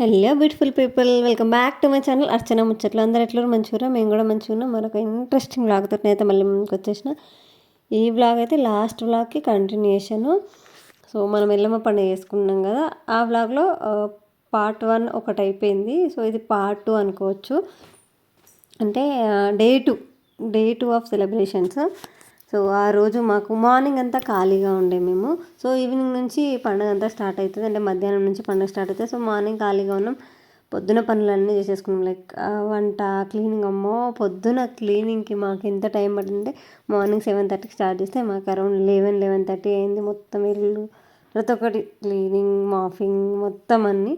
Hello beautiful people welcome back to my channel Archana ముచ్చట్లు. అందరు ఎట్లా మంచిగా మేము కూడా మంచిగా ఉన్నాం. మరొక ఇంట్రెస్టింగ్ బ్లాగ్తో అయితే మళ్ళీ ముందుకు వచ్చేసిన. ఈ బ్లాగ్ అయితే లాస్ట్ బ్లాగ్కి కంటిన్యూషన్ సో మనం ఎల్లమ్మ పండుగ చేసుకున్నాం కదా. ఆ బ్లాగ్లో పార్ట్ వన్ ఒకటి అయిపోయింది. సో ఇది పార్ట్ టూ అనుకోవచ్చు. అంటే day two day two of celebrations so ఆ రోజు మాకు మార్నింగ్ అంతా ఖాళీగా ఉండే మేము. సో ఈవినింగ్ నుంచి పండుగ అంతా స్టార్ట్ అవుతుంది. అంటే మధ్యాహ్నం నుంచి పండుగ స్టార్ట్ అవుతుంది. సో మార్నింగ్ ఖాళీగా ఉన్నాం. పొద్దున పనులన్నీ చేసేసుకున్నాం. లైక్ వంట క్లీనింగ్. అమ్మో పొద్దున క్లీనింగ్కి మాకు ఎంత టైం పట్టిందంటే మార్నింగ్ సెవెన్ థర్టీకి స్టార్ట్ చేస్తే మాకు అరౌండ్ లెవెన్ లెవెన్ థర్టీ అయింది. మొత్తం ఇల్లు ప్రతి ఒక్కటి క్లీనింగ్ మాఫింగ్ మొత్తం అన్నీ.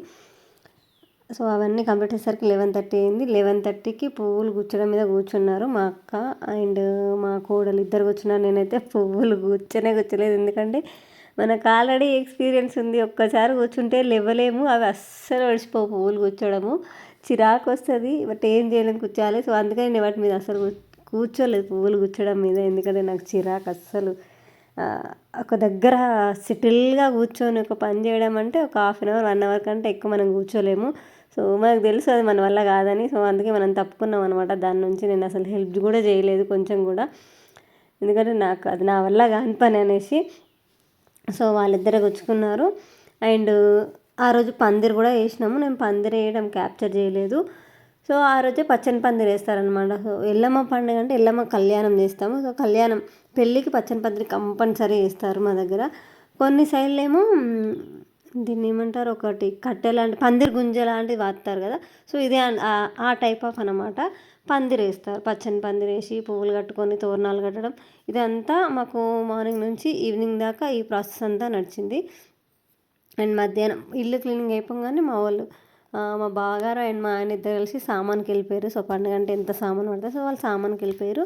సో అవన్నీ కంప్లీట్ అయ్యేసరికి లెవెన్ థర్టీ అయింది. లెవెన్ థర్టీకి పువ్వులు కూర్చోడం మీద కూర్చున్నారు మా అక్క అండ్ మా కోడలు. ఇద్దరు కూర్చున్నారు నేనైతే పువ్వులు గుచ్చనే కూర్చోలేదు ఎందుకంటే మనకు ఆల్రెడీ ఎక్స్పీరియన్స్ ఉంది. ఒక్కసారి కూర్చుంటే లేవలేము. అవి అస్సలు ఒడిచిపోవు పువ్వులు కూర్చోడము చిరాకు వస్తుంది. బట్ ఏం చేయలేము కూర్చోాలి సో అందుకని నేను వాటి మీద అసలు కూర్చోలేదు పువ్వులు కూర్చోడం మీద. ఎందుకంటే నాకు చిరాకు అస్సలు. ఒక దగ్గర సెటిల్గా కూర్చొని ఒక పని చేయడం అంటే ఒక half an hour one hour కంటే ఎక్కువ మనం కూర్చోలేము. సో మనకు తెలుసు అది మన వల్ల కాదని. సో అందుకే మనం తప్పుకున్నాం అనమాట దాని నుంచి నేను అసలు హెల్ప్ కూడా చేయలేదు కొంచెం కూడా. ఎందుకంటే నాకు అది నా వల్ల కాని పని అనేసి. సో వాళ్ళిద్దరే గుచ్చుకున్నారు. అండ్ ఆ రోజు పందిరి కూడా వేసినాము. నేను పందిరి వేయడం క్యాప్చర్ చేయలేదు. సో ఆ రోజే పచ్చని పందిరి వేస్తారనమాట సో ఎల్లమ్మ పండుగ అంటే ఎల్లమ్మ కళ్యాణం చేస్తాము. సో కళ్యాణం పెళ్ళికి పచ్చని పందిరి కంపల్సరీ వేస్తారు మా దగ్గర. కొన్ని సైడ్లు ఏమో దీన్ని ఏమంటారు? ఒకటి కట్టె లాంటి పందిరి గుంజ లాంటిది వాస్తారు కదా? సో ఇదే ఆ టైప్ ఆఫ్ అనమాట పందిరి వేస్తారు. పచ్చని పందిరి వేసి పువ్వులు కట్టుకొని తోరణాలు కట్టడం. ఇదంతా మాకు మార్నింగ్ నుంచి ఈవినింగ్ దాకా ఈ ప్రాసెస్ అంతా నడిచింది. అండ్ మధ్యాహ్నం ఇల్లు క్లీనింగ్ అయిపోగానే మా వాళ్ళు మా బావగారు అండ్ మా ఆయన ఇద్దరు కలిసి సామాన్కి వెళ్ళిపోయారు. సో పండుగ అంటే ఎంత సామాన్ పడుతుంది సో వాళ్ళు సామాన్కి వెళ్ళిపోయారు.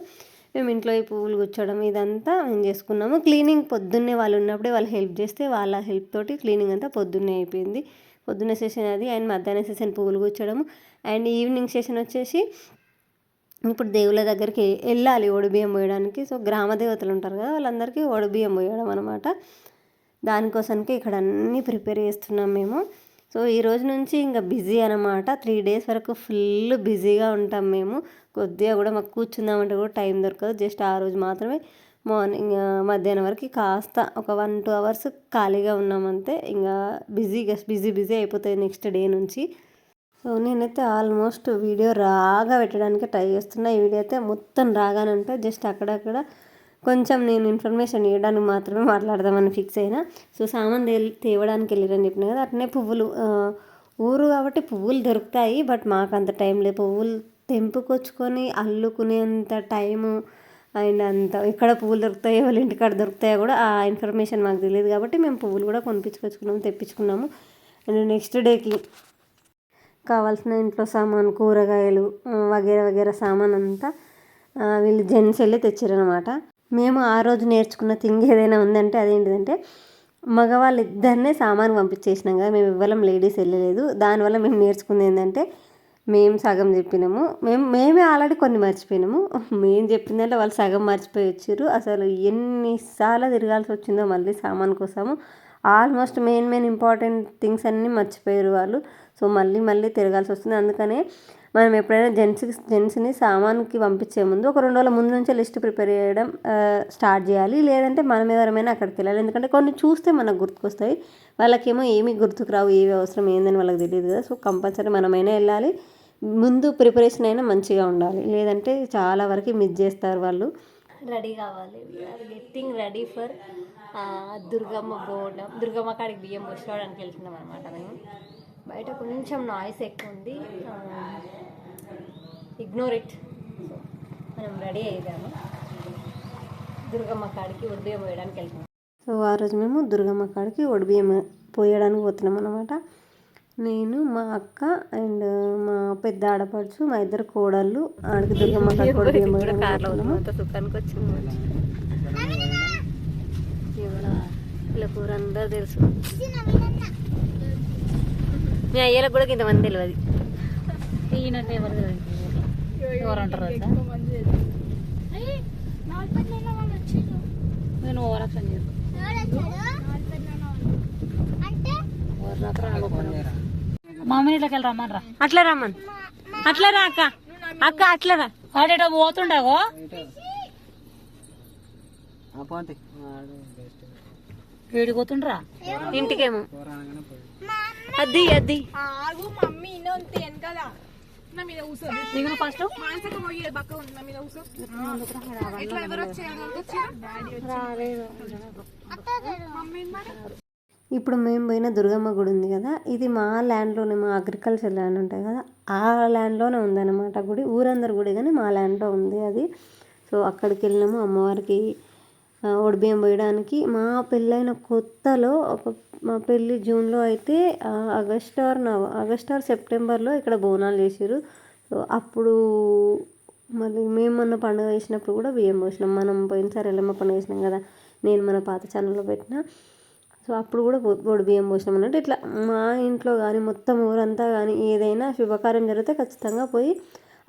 మేము ఇంట్లో ఈ పువ్వులు గుచ్చడం ఇదంతా మేము చేసుకున్నాము. క్లీనింగ్ పొద్దున్నే వాళ్ళు ఉన్నప్పుడే వాళ్ళు హెల్ప్ చేస్తే వాళ్ళ హెల్ప్ తోటి క్లీనింగ్ అంతా పొద్దున్నే అయిపోయింది. పొద్దున్న సెషన్ అది అండ్ మధ్యాహ్నం సెషన్ పువ్వులు కూర్చోవడం అండ్ ఈవినింగ్ సెషన్ వచ్చేసి ఇప్పుడు దేవుళ్ళ దగ్గరికి వెళ్ళాలి ఓడిబియ్యం పోయడానికి. సో గ్రామ దేవతలు ఉంటారు కదా వాళ్ళందరికీ ఓడిబియ్యం పోయడం అనమాట దానికోసానికి ఇక్కడ అన్నీ ప్రిపేర్ చేస్తున్నాం మేము. సో ఈ రోజు నుంచి ఇంకా బిజీ అనమాట త్రీ డేస్ వరకు ఫుల్ బిజీగా ఉంటాం మేము. కొద్దిగా కూడా మాకు కూర్చుందామంటే కూడా టైం దొరకదు. జస్ట్ ఆ రోజు మాత్రమే మార్నింగ్ మధ్యాహ్నం వరకు కాస్త ఒక వన్ టూ అవర్స్ ఖాళీగా ఉన్నామంతే ఇంకా బిజీగా బిజీ బిజీ అయిపోతాయి నెక్స్ట్ డే నుంచి. సో నేనైతే ఆల్మోస్ట్ వీడియో రాగా పెట్టడానికి ట్రై చేస్తున్నా. ఈ వీడియో అయితే మొత్తం రాగానంటే జస్ట్ అక్కడక్కడ కొంచెం నేను ఇన్ఫర్మేషన్ ఇవ్వడానికి మాత్రమే మాట్లాడదామని ఫిక్స్ అయినా. సో సామాన్ తేవడానికి వెళ్ళారని చెప్పిన కదా అట్నే పువ్వులు ఊరు కాబట్టి పువ్వులు దొరుకుతాయి బట్ మాకు అంత టైం లేదు. పువ్వులు తెంపుకొచ్చుకొని అల్లుకునేంత టైము అండ్ అంత ఎక్కడ పువ్వులు దొరుకుతాయో వాళ్ళ ఇంటికాడ దొరుకుతాయో కూడా ఆ ఇన్ఫర్మేషన్ మాకు తెలియదు కాబట్టి మేము పువ్వులు కూడా కొనిపించుకొచ్చుకున్నాము తెప్పించుకున్నాము. అండ్ నెక్స్ట్ డేకి కావాల్సిన ఇంట్లో సామాన్ కూరగాయలు వగేర వగేర సామాన్ అంతా వీళ్ళు జెంట్స్ వెళ్ళి తెచ్చారనమాట మేము ఆ రోజు నేర్చుకున్న థింగ్ ఏదైనా ఉందంటే అదేంటిదంటే మగవాళ్ళు ఇద్దరినే సామాను పంపించేసినాం కదా మేము ఇవ్వలం లేడీస్ వెళ్ళలేదు. దానివల్ల మేము నేర్చుకుంది ఏంటంటే మేము సగం చెప్పినాము. మేము మేమే ఆల్రెడీ కొన్ని మర్చిపోయినాము. మేము చెప్పిందంటే వాళ్ళు సగం మర్చిపోయి వచ్చారు. అసలు ఎన్నిసార్లు తిరగాల్సి వచ్చిందో మళ్ళీ సామాన్ కోసము. Almost main main important things అన్నీ మర్చిపోయారు వాళ్ళు. సో మళ్ళీ మళ్ళీ తిరగాల్సి వస్తుంది. అందుకనే మనం ఎప్పుడైనా జెంట్స్కి జెంట్స్ని సామాన్కి పంపించే ముందు ఒక రెండు రోజుల ముందు నుంచే లిస్ట్ ప్రిపేర్ చేయడం స్టార్ట్ చేయాలి. లేదంటే మనం ఎవరమైనా అక్కడికి వెళ్ళాలి. ఎందుకంటే కొన్ని చూస్తే మనకు గుర్తుకొస్తాయి. వాళ్ళకేమో ఏమి గుర్తుకు రావు ఏవి అవసరం ఏందని వాళ్ళకి తెలియదు కదా. సో కంపల్సరీ మనమైనా వెళ్ళాలి. ముందు ప్రిపరేషన్ అయినా మంచిగా ఉండాలి. లేదంటే చాలా వరకు మిస్ చేస్తారు వాళ్ళు. రెడీ కావాలి. గెట్టింగ్ రెడీ ఫర్ దుర్గమ్మ బోర్డం దుర్గమ్మ కాడికి బియ్యం పోసుకోవడానికి వెళ్తున్నాం అనమాట మేము. బయట కొంచెం నాయిస్ ఎక్కువ ఉంది. ఇగ్నోర్ ఇట్ మనం రెడీ అయ్యాము దుర్గమ్మ కాడికి ఒడిబియ్యం పోయడానికి వెళ్తున్నాం. సో ఆ రోజు మేము దుర్గమ్మ కాడికి ఒడిబియ్యం పోయడానికి పోతున్నాం అనమాట నేను మా అక్క అండ్ మా పెద్ద ఆడపడుచు మా ఇద్దరు కోడళ్ళు ఆడికి దుర్గమ్మ కాడికి ఒడిబియ్యం పోయడానికి సుఖానికి వచ్చింది ఇలా కూర అందరూ తెలుసు. మీ అయ్యలకు కూడా ఇంతమంది తెలియదు ఈయనంటే ఎవరు తెలియదు ఎవరు అంటారు నేను ఓవరాక్షన్ మమ్మీ ఇట్లకి వెళ్ళి రమ్మని రా అట్లా రమ్మను. అట్లా రా అక్క. అక్క అట్లా రా. పోతుండగో వీడికి పోతుండ్రా? ఇంటికేమో. అద్ది అద్ది ఆగు మమ్మీ ఇన్న ఉంది వెనకాల. నా మీద కూర్చో దిగులు ఫస్ట్ మానసక పోయి పక్క ఉంది నా మీద కూర్చో ఎట్లా ఎవరు వచ్చారు? మమ్మీ మరి ఇప్పుడు మేము పోయిన దుర్గమ్మ గుడి ఉంది కదా ఇది మా ల్యాండ్లోనే మా అగ్రికల్చర్ ల్యాండ్ ఉంటాయి కదా ఆ ల్యాండ్లోనే ఉందన్నమాట గుడి. ఊరందరి గుడి కానీ మా ల్యాండ్లో ఉంది అది. సో అక్కడికి వెళ్ళినాము అమ్మవారికి ఒడిబియ్యం పోయడానికి. మా పెళ్ళైన కొత్తలో ఒక మా పెళ్ళి జూన్లో అయితే ఆగస్ట్ ఆర్ నవ ఆగస్ట్ ఆర్ సెప్టెంబర్లో ఇక్కడ బోనాలు చేసారు సో అప్పుడు మళ్ళీ మేము మొన్న పండుగ వేసినప్పుడు కూడా బియ్యం పోసినాం. మనం పోయినసారి ఎల్లమ్మ పండుగ వేసినాం కదా నేను మన పాత ఛానల్లో పెట్టిన. సో అప్పుడు కూడా పొ- పొడి బియ్యం పోసినాం అన్నట్టు. ఇట్లా మా ఇంట్లో కానీ మొత్తం ఊరంతా కానీ ఏదైనా శుభకార్యం జరిగితే ఖచ్చితంగా పోయి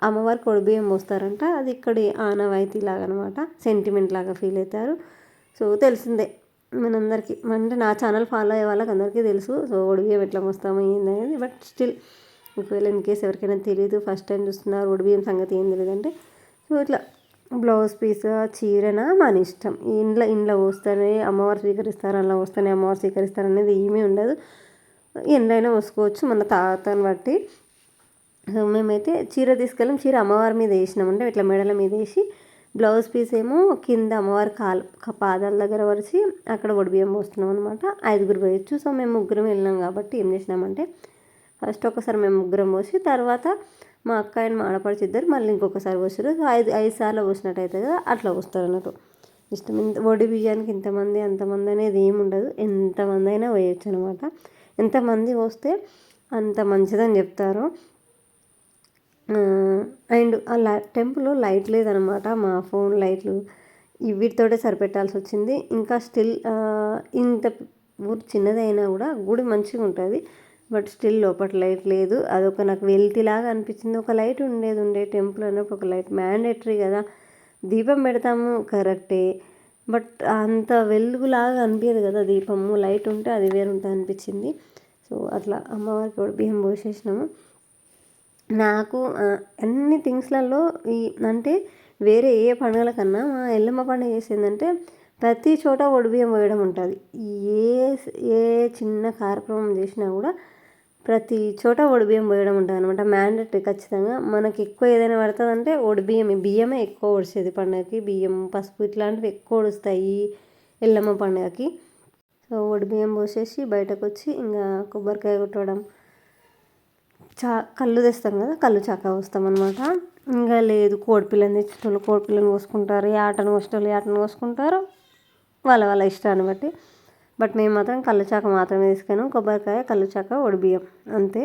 అమ్మవారికి కొడిబియ్యం పోస్తారంట. అది ఇక్కడి ఆనవాయితీ లాగా అనమాట సెంటిమెంట్ లాగా ఫీల్ అవుతారు సో తెలిసిందే. మనందరికీ. అంటే నా ఛానల్ ఫాలో అయ్యే వాళ్ళకి అందరికీ తెలుసు. సో ఒడిబియ్యం ఎట్లా మోస్తాము ఏందనేది బట్ స్టిల్ ఒకవేళ ఇన్ కేస్ ఎవరికైనా తెలియదు ఫస్ట్ టైం చూస్తున్నారు ఒడిబియ్యం సంగతి ఏం తెలియదు అంటే సో ఇట్లా బ్లౌజ్ పీస్ చీరన? మన ఇష్టం. ఇంట్లో ఇంట్లో పోస్తేనే అమ్మవారు స్వీకరిస్తారు అలా వస్తేనే అమ్మవారు స్వీకరిస్తారు అనేది ఏమీ ఉండదు. ఎండైనా పోసుకోవచ్చు. మన తాతని బట్టి. సో మేమైతే చీర తీసుకెళ్ళాం. చీర అమ్మవారి మీద వేసినాం అంటే ఇట్లా మెడల మీద వేసి బ్లౌజ్ పీస్ ఏమో కింద అమ్మవారి కాలు పాదాల దగ్గర వరిచి అక్కడ ఒడిబియ్యం పోస్తున్నాం అనమాట ఐదుగురు పోయొచ్చు. సో మేము ముగ్గురం వెళ్ళినాం కాబట్టి ఏం చేసినామంటే ఫస్ట్ ఒకసారి మేము ముగ్గురం పోసి తర్వాత మా అక్క అండ్ మా ఆడపడిచి ఇద్దరు మళ్ళీ ఇంకొకసారి పోసారు సో ఐదు ఐదు సార్లు పోసినట్టు అవుతుంది కదా అట్లా పోస్తారు అన్నట్టు. ఇష్టం ఇంత వడి బియ్యానికి ఇంతమంది అంతమంది అనేది ఏమి ఉండదు. ఎంతమంది అయినా వేయచ్చు అనమాట ఎంతమంది వస్తే అంత మంచిదని చెప్తారు. అండ్ ఆ లై టెంపుల్లో లైట్ లేదనమాట. మా ఫోన్ లైట్లు వీటితోటే సరిపెట్టాల్సి వచ్చింది ఇంకా స్టిల్ ఇంత ఊరు చిన్నదైనా కూడా గుడి మంచిగా ఉంటుంది. బట్ స్టిల్ లోపల లైట్ లేదు. అదొక నాకు వెల్తిలాగా అనిపించింది. ఒక లైట్ ఉండేది ఉండే టెంపుల్ అన్నప్పుడు ఒక లైట్ మ్యాండేటరీ కదా. దీపం పెడతాము కరెక్టే. బట్ అంత వెలుగులాగా అనిపించదు కదా దీపము. లైట్ ఉంటే అది వేరు ఉంటుంది అనిపించింది సో అట్లా అమ్మవారికి కూడా బియ్యం పోసేసినాము. నాకు అన్ని థింగ్స్లలో ఈ అంటే వేరే ఏ పండుగల కన్నా మా ఎల్లమ్మ పండుగ చేసేందంటే ప్రతి చోట ఒడిబియ్యం పోయడం ఉంటుంది. ఏ ఏ చిన్న కార్యక్రమం చేసినా కూడా ప్రతి చోట ఒడిబియ్యం పోయడం ఉంటుంది అనమాట మ్యాండేటరీ ఖచ్చితంగా. మనకి ఎక్కువ ఏదైనా పడుతుందంటే ఒడిబియ్యం బియ్యమే ఎక్కువ ఒడిచేది పండుగకి. బియ్యం పసుపు ఇట్లాంటివి ఎక్కువ ఒడుస్తాయి ఎల్లమ్మ పండుగకి. సో ఒడిబియ్యం పోసేసి బయటకు వచ్చి ఇంకా కొబ్బరికాయ కొట్టడం చా కళ్ళు తెస్తాం కదా కళ్ళు చాక వస్తాం అనమాట ఇంకా లేదు కోడిపిల్లని తెచ్చేటోళ్ళు కోడిపిల్లని కోసుకుంటారు ఆటను కోసేటోళ్ళు ఆటను కోసుకుంటారు వాళ్ళ వాళ్ళ ఇష్టాన్ని బట్టి. బట్ మేము మాత్రం కళ్ళు చాక మాత్రమే తీసుకున్నాం కొబ్బరికాయ కళ్ళు చాక ఒడిబియ్యం అంతే.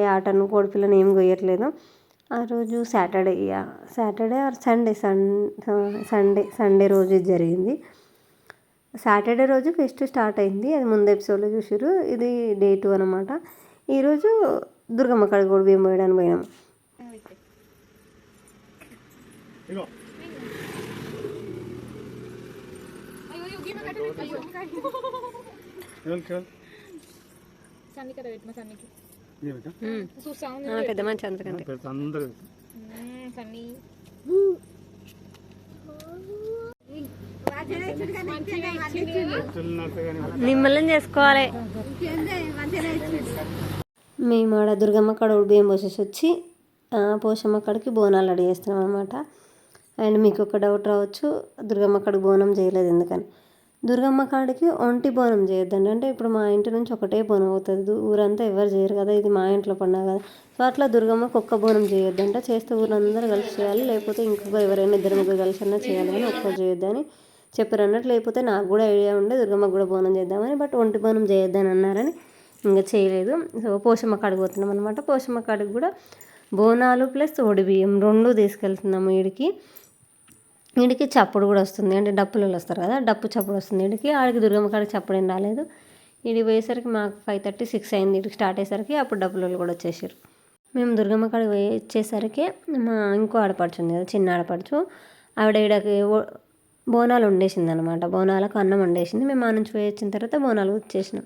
ఈ ఆటను కోడిపిల్లని ఏం కొయ్యట్లేదు. ఆ రోజు Saturday Saturday or Sunday Sun Sunday Sunday రోజు జరిగింది. సాటర్డే రోజు ఫెస్ట్ స్టార్ట్ అయింది అది ముందు ఎపిసోడ్లో చూసారు ఇది డే టూ అనమాట ఈరోజు దుర్గమ్మ కాడికి కూడా బియ్యం పోయడానికి పోయినాము పెద్ద మంచి అందరికంటే మ్మ్, చేసుకోవాలి మేము ఆడ దుర్గమ్మ కాడ బియ్యం పోసేసి వచ్చి పోషమ్మ కాడికి బోనాలు రెడీ చేస్తున్నాం అనమాట అండ్ మీకు ఒక డౌట్ రావచ్చు దుర్గమ్మ కాడికి బోనం చేయలేదు ఎందుకని. దుర్గమ్మ కాడికి ఒంటి బోనం చేయొద్దండి. అంటే ఇప్పుడు మా ఇంటి నుంచి ఒకటే బోనం అవుతుంది. ఊరంతా ఎవరు చేయరు కదా ఇది మా ఇంట్లో పండుగ కదా. సో అట్లా దుర్గమ్మకి ఒక్క బోనం చేయొద్దంట. చేస్తే ఊరందరూ కలిసి చేయాలి లేకపోతే ఇంకొక ఎవరైనా ఇద్దరు ముగ్గురు కలిసి అన్నా చేయాలి కానీ ఒక్కరు చేయొద్దని చెప్పారు అన్నట్టు. లేకపోతే నాకు కూడా ఐడియా ఉండే దుర్గమ్మకి కూడా బోనం చేద్దామని బట్ ఒంటి బోనం చేయొద్దని అన్నారని ఇంకా చేయలేదు. సో పోషమ్మ కాడికి పోతున్నాం అనమాట పోషమ్మ కాడికి కూడా బోనాలు ప్లస్ బియ్యం రెండు తీసుకెళ్తున్నాము వీడికి వీడికి చప్పుడు కూడా వస్తుంది. అంటే డప్పులు వస్తారు కదా డప్పు చప్పుడు వస్తుంది వీడికి ఆడికి దుర్గమ్మ కాడికి చప్పుడు ఏం రాలేదు. ఇది పోయేసరికి మాకు ఫైవ్ థర్టీ సిక్స్ అయింది. వీడికి స్టార్ట్ అయ్యేసరికి అప్పుడు డప్పులు కూడా వచ్చేసారు. మేము దుర్గమ్మ కాడికి పోయి వచ్చేసరికి మా ఇంకో ఆడపడుచు ఉంది కదా చిన్న ఆడపడుచు. ఆవిడ ఈడకి బోనాలు వండేసింది అనమాట బోనాలకు అన్నం వండేసింది. మేము ఆ నుంచి పోయి వచ్చిన తర్వాత బోనాలు వచ్చేసినాం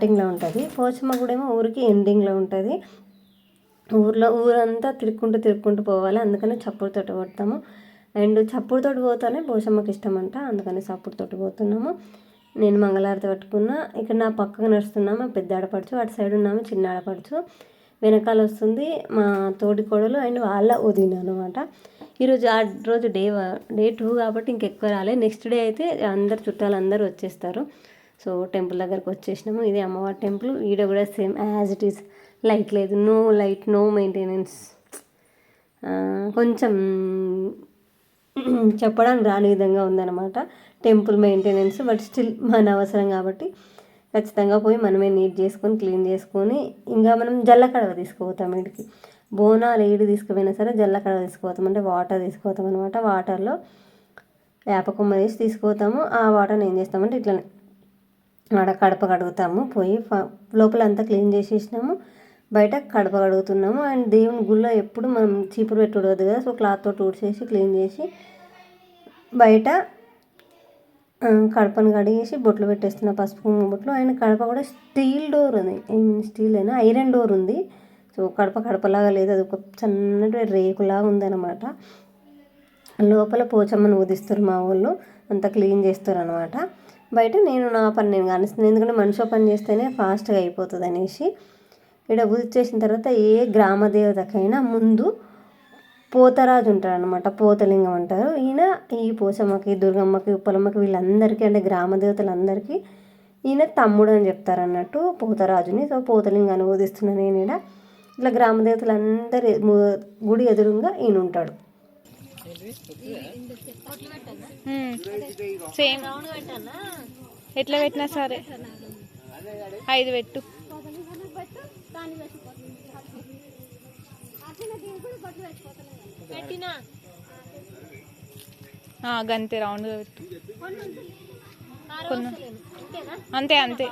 స్టార్టింగ్లో ఉంటుంది. పోచమ్మ గుడేమో ఊరికి ఎండింగ్లో ఉంటుంది. ఊర్లో ఊరంతా తిరుక్కుంటూ తిరుక్కుంటూ పోవాలి. అందుకని చప్పుడుతోటి కొడతాము అండ్ చప్పుడుతోటి పోతానే పోషమ్మకి ఇష్టం అంట అందుకని చప్పుడుతోటి పోతున్నాము. నేను మంగళారతి పట్టుకున్నా. ఇక్కడ నా పక్కకు నడుస్తున్నాము పెద్ద ఆడపడుచు అటు సైడ్ ఉన్నాము చిన్న ఆడపడుచు వెనకాల వస్తుంది మా తోడి కోడలు అండ్ వాళ్ళ వదిన అనమాట ఈరోజు ఆ రోజు డే డే టూ కాబట్టి ఇంకెక్కువ రాలే. నెక్స్ట్ డే అయితే అందరు చుట్టాలు అందరూ వచ్చేస్తారు. సో టెంపుల్ దగ్గరకు వచ్చేసినాము. ఇది అమ్మవారి టెంపుల్. ఈడ కూడా same as it is. Light లేదు. No light no maintenance. కొంచెం చెప్పడానికి రాని విధంగా ఉందన్నమాట టెంపుల్ మెయింటెనెన్స్. బట్ స్టిల్ మన అవసరం కాబట్టి ఖచ్చితంగా పోయి మనమే నీట్ చేసుకొని క్లీన్ చేసుకొని ఇంకా మనం జల్ల కడవ తీసుకుపోతాం వీటికి బోనాలు ఏడు తీసుకుపోయినా సరే జల్ల కడవ తీసుకుపోతాం. అంటే వాటర్ తీసుకుపోతాం అనమాట వాటర్లో వేపకొమ్మ వేసి తీసుకుపోతాము. ఆ వాటర్ని ఏం చేస్తామంటే ఇట్లనే ఆడ కడప కడుగుతాము. పోయి లోపల అంతా క్లీన్ చేసేసినాము. బయట కడప కడుగుతున్నాము. అండ్ దేవుని గుళ్ళో ఎప్పుడు మనం చీపురు పెట్టి ఉడవద్దు కదా. సో క్లాత్ తోటి ఊడ్చేసి క్లీన్ చేసి బయట కడపను కడిగేసి బొట్లు పెట్టేస్తున్న. పసుపు కుంకుమ బొట్లు. అండ్ కడప కూడా స్టీల్ డోర్ ఉంది. స్టీల్ అయినా ఐరన్ డోర్ ఉంది. సో కడప కడపలాగా లేదు. అది ఒక సన్నటి రేకులాగా ఉందన్నమాట. లోపల పోచమ్మను ఊదిస్తారు మా ఊళ్ళో. అంతా క్లీన్ చేస్తారు అనమాట బయట నేను నా పని నేను కానిస్తుంది. ఎందుకంటే మనిషి పని చేస్తేనే ఫాస్ట్గా అయిపోతుంది అనేసి ఇక్కడ చేసిన తర్వాత ఏ గ్రామ దేవతకైనా ముందు పోతరాజు ఉంటాడు అనమాట పోతలింగం అంటారు. ఈయన ఈ పోచమ్మకి దుర్గమ్మకి ఉప్పలమ్మకి వీళ్ళందరికీ అంటే గ్రామ దేవతలందరికీ ఈయన తమ్ముడు అని చెప్తారు అన్నట్టు పోతరాజుని. సో పోతలింగం అనువదిస్తున్నాను నేను ఈడ. ఇట్లా గ్రామ దేవతలందరి గుడి ఎదురుగా ఈయన ఉంటాడు సేమ్ ఎట్లా పెట్టినా సరే. ఐదు పెట్టు. గంతే రౌండ్గా పెట్టు. అంతే అంతే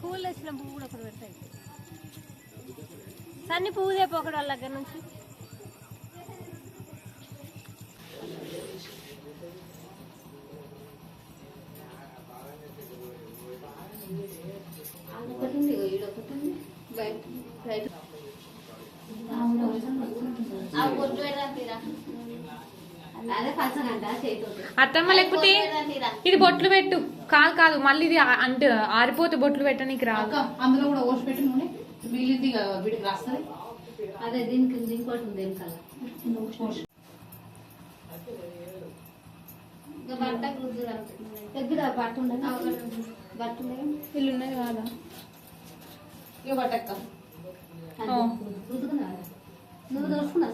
పువ్వులు వచ్చిన పువ్వు కూడా ఒకటి పెడతాయి. సన్ని పువ్వు తెప్ప ఒకటి వాళ్ళ దగ్గర నుంచి. అత్తమ్మ లేకపోతే ఇది బొట్లు పెట్టు. కాదు కాదు మళ్ళీ ఇది ఆ- అంటే ఆరిపోతే బొట్లు పెట్టనీకి రాదు. అందులో కూడా ఓసి పెట్టి నూనె. మిగిలింది ఇక వీడికి రాస్తుంది. అదే దీనికి ఇంకోటి ఉంది వెనకాల బట్ట ఉండదు బట్ట ఉండదు ఇల్లు ఉన్నది కాదా. ఇక పట్టక్క. ఓ. నువ్వు దోసుకున్నా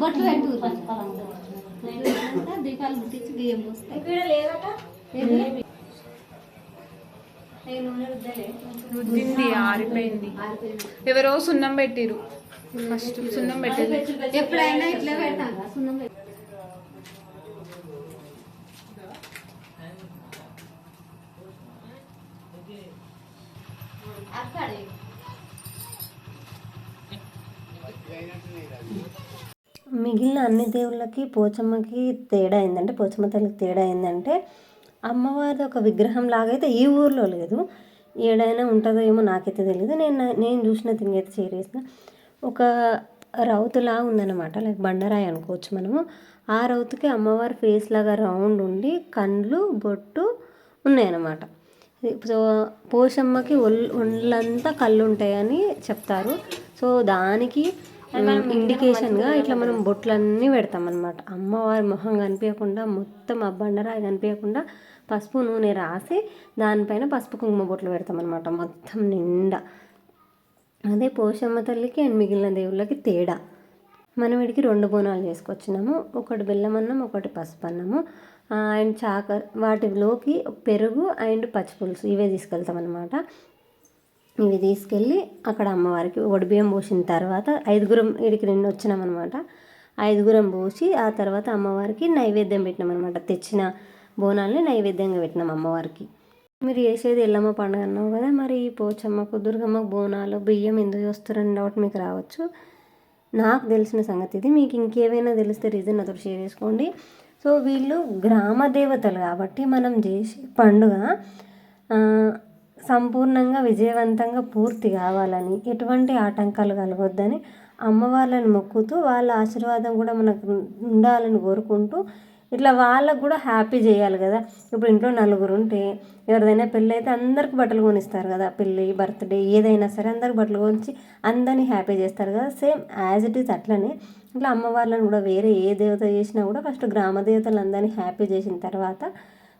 బొట్లు పెట్టు దీపాలు ముట్టించి బియ్యం పోస్తాయి. రుద్దింది ఆరిపోయింది. ఎవరో సున్నం పెట్టిరు ఫస్ట్ సున్నం పెట్టిరు ఎప్పుడైనా ఇట్లా పెడతాం సున్నం పెట్టి అక్కడే మిగిలిన అన్ని దేవుళ్ళకి పోచమ్మకి తేడా ఏంటంటే పోచమ్మ తల్లికి తేడా ఏంటంటే అమ్మవారి ఒక విగ్రహం లాగైతే ఈ ఊర్లో లేదు. ఏడైనా ఉంటుందో ఏమో నాకైతే తెలియదు నేను నేను చూసిన థింగ్ అయితే షేర్ ఒక రౌతులా ఉందన్నమాట. లైక్ బండరాయి అనుకోవచ్చు మనము. ఆ రౌతుకి అమ్మవారి ఫేస్ లాగా రౌండ్ ఉండి కండ్లు బొట్టు ఉన్నాయన్నమాట. సో పోషమ్మకి ఒళ్ళు ఒళ్ళంతా కళ్ళు ఉంటాయని చెప్తారు. సో దానికి ఇండికేషన్గా ఇట్లా మనం బొట్లన్నీ పెడతాం అనమాట అమ్మవారి మొహం కనిపించకుండా మొత్తం ఆ బండరాయి కనిపించకుండా పసుపు నూనె రాసి దానిపైన పసుపు కుంకుమ బొట్లు పెడతాం అనమాట మొత్తం నిండా. అదే పోషమ్మ తల్లికి అండ్ మిగిలిన దేవుళ్ళకి తేడా. మనం వీడికి రెండు బోనాలు చేసుకొచ్చినాము. ఒకటి బెల్లం అన్నం ఒకటి పసుపు అన్నము. అండ్ చాకర్ వాటిలోకి పెరుగు అండ్ పచ్చిపులుసు ఇవే తీసుకెళ్తాం అనమాట ఇవి తీసుకెళ్ళి అక్కడ అమ్మవారికి ఒడిబియ్యం పోసిన తర్వాత ఐదుగురం ఇడికి రెండు వచ్చినాం అనమాట ఐదుగురం పోసి ఆ తర్వాత అమ్మవారికి నైవేద్యం పెట్టినాం అనమాట తెచ్చిన బోనాల్ని నైవేద్యంగా పెట్టినాం అమ్మవారికి. మీరు చేసేది ఎల్లమ్మ పండుగ అన్నావు కదా మరి ఈ పోచమ్మకు దుర్గమ్మకు బోనాలు బియ్యం ఎందుకు వస్తారని డౌట్ మీకు రావచ్చు. నాకు తెలిసిన సంగతి ఇది. మీకు ఇంకేమైనా తెలిస్తే రీజన్ నాతో షేర్ చేసుకోండి. సో వీళ్ళు గ్రామ దేవతలు కాబట్టి మనం చేసే పండుగ సంపూర్ణంగా విజయవంతంగా పూర్తి కావాలని ఎటువంటి ఆటంకాలు కలగొద్దని అమ్మవార్లను మొక్కుతూ వాళ్ళ ఆశీర్వాదం కూడా మనకు ఉండాలని కోరుకుంటూ ఇట్లా వాళ్ళకు కూడా హ్యాపీ చేయాలి కదా. ఇప్పుడు ఇంట్లో నలుగురు ఉంటే ఎవరిదైనా పెళ్ళి అయితే అందరికి బట్టలు కొనిస్తారు కదా. పెళ్ళి బర్త్డే ఏదైనా సరే అందరికి బట్టలు కొనిచ్చి అందరినీ హ్యాపీ చేస్తారు కదా. సేమ్ యాజ్ ఇట్ ఈస్ అట్లనే ఇట్లా అమ్మవార్లను కూడా వేరే ఏ దేవత చేసినా కూడా ఫస్ట్ గ్రామ దేవతలు అందరినీ హ్యాపీ చేసిన తర్వాత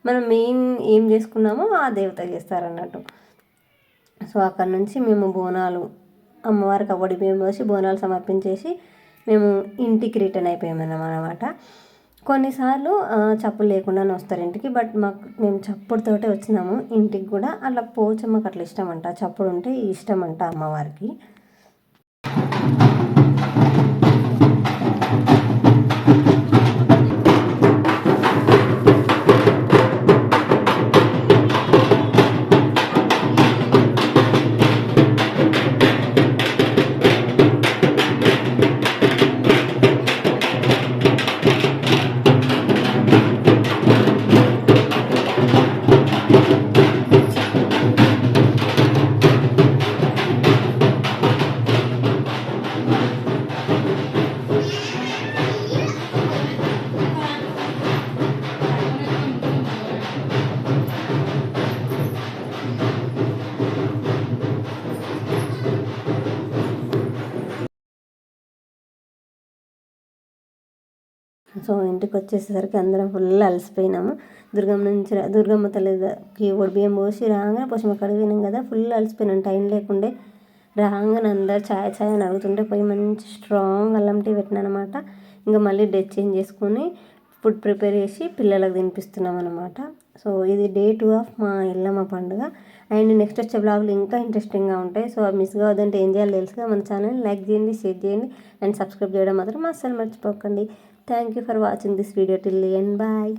మనం మెయిన్ ఏం చేసుకున్నామో ఆ దేవత చేస్తారు అన్నట్టు సో అక్కడ నుంచి మేము బోనాలు అమ్మవారికి అవ్వడి బియ్యం పోసి బోనాలు సమర్పించేసి మేము ఇంటికి రిటర్న్ అయిపోయామన్నమాట. కొన్నిసార్లు చప్పులు లేకుండానే వస్తారు ఇంటికి బట్ మాకు మేము చప్పుడుతోటే వచ్చినాము ఇంటికి కూడా. అలా పోచమ్మకు అట్లా ఇష్టం అంట చప్పుడు ఉంటే ఇష్టం అంట అమ్మవారికి. సో ఇంటికి వచ్చేసేసరికి అందరం ఫుల్ అలసిపోయినాము. దుర్గమ్మ నుంచి దుర్గమ్మ తల్లికి ఒడి బియ్యం పోసి రాగానే పోషమ్మ కడిగినాం కదా ఫుల్ అలసిపోయినాం. టైం లేకుండే రాగానే అందరు ఛాయ్ ఛాయ్ అని అడుగుతుంటే పోయి మంచి స్ట్రాంగ్ అల్లం టీ పెట్టినా అనమాట ఇంకా మళ్ళీ డెచ్ చేంజ్ చేసుకొని ఫుడ్ ప్రిపేర్ చేసి పిల్లలకు తినిపిస్తున్నాం అనమాట సో ఇది డే టూ ఆఫ్ మా ఇల్లమ్మ పండుగ. అండ్ నెక్స్ట్ వచ్చే బ్లాగులు ఇంకా ఇంట్రెస్టింగ్గా ఉంటాయి. సో మిస్ కావద్దంటే ఏం చేయాలో తెలుసుగా. మన ఛానల్ లైక్ చేయండి షేర్ చేయండి. అండ్ సబ్స్క్రైబ్ చేయడం మాత్రం అస్సలు మర్చిపోకండి. Thank you for watching this video till the end. Bye.